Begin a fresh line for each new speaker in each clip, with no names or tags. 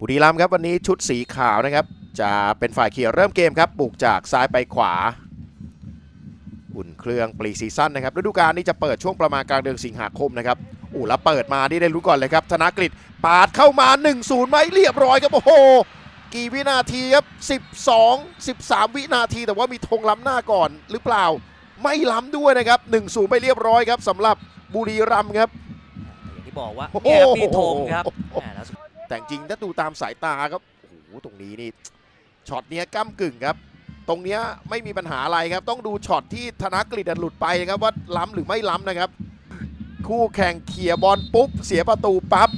บุรีรัมย์ครับวันนี้ชุดสีขาวนะครับ จะเป็นฝ่ายเขี่ยร์เริ่มเกมครับบุกจากซ้ายไปขวา อุ่นเครื่องปรีซีซั่นนะครับฤดูกาลนี้จะเปิดช่วงประมาณกลางเดือนสิงหาคมนะครับอู้แล้วเปิดมานี่ได้รู้ก่อนเลยครับ ธนกฤษปาดเข้ามา 1-0ไหมเรียบร้อยครับโอ้โหกี่วินาทีครับ12 13 วินาทีแต่ว่ามีธงล้ำหน้าก่อนหรือเปล่า ไม่ล้ำด้วยนะครับ 1-0 ไปเรียบร้อยครับสำหรับบุรีรัมย์ครับ
อย่างที่บอกว่า
โอ้โห
เนี่ยครับมีธงครับ แต่
จริงถ้าดูตามสายตาครับโอ้โหตรงนี้นี่ช็อตเนี้ยก้ากึ่งครับ ตรงเนี้ยไม่มีปัญหาอะไรครับ ต้องดูช็อตที่ธนกฤษหลุดไปครับว่าล้ำหรือไม่ล้ำนะครับ คู่แข่งเขี่ยบอลปุ๊บ เสียประตูปั๊บ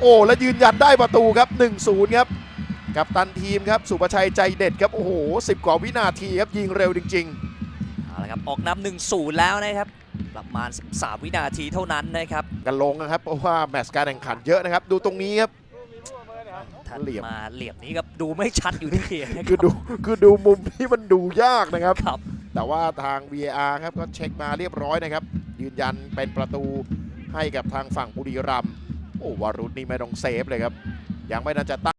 โอ้แล้วยืนยันได้ประตูครับ 1-0 ครับกับตันทีมครับสุประชัยใจเด็ดครับโอ้โห10 กว่าวินาทีครับยิงเร็วจริง
เอาละครับออกนำหนึ่งศูนย์แล้วนะครับประมาณ 13 วินาทีเท่านั้นนะครับ
ๆกันลงนะครับเพราะว่าแมตช์การแข่งขันเยอะนะครับ ดูตรงนี้ครับ
ถ้า
เหลี่ยม
มาเหลี่ยมนี้ครับดูไม่ชัดอยู่ที่นะ
คือดูคือดูมุมที่มันดูยากนะครับ
ครับ
แต่ว่าทาง VAR ครับก็เช็คมาเรียบร้อยนะครับ ยืนยันเป็นประตูให้กับทางฝั่งบุรีรัมย์โอ้วารุธนี่ไม่ต้องเซฟเลยครับ ยังไม่น่าจะตั้ง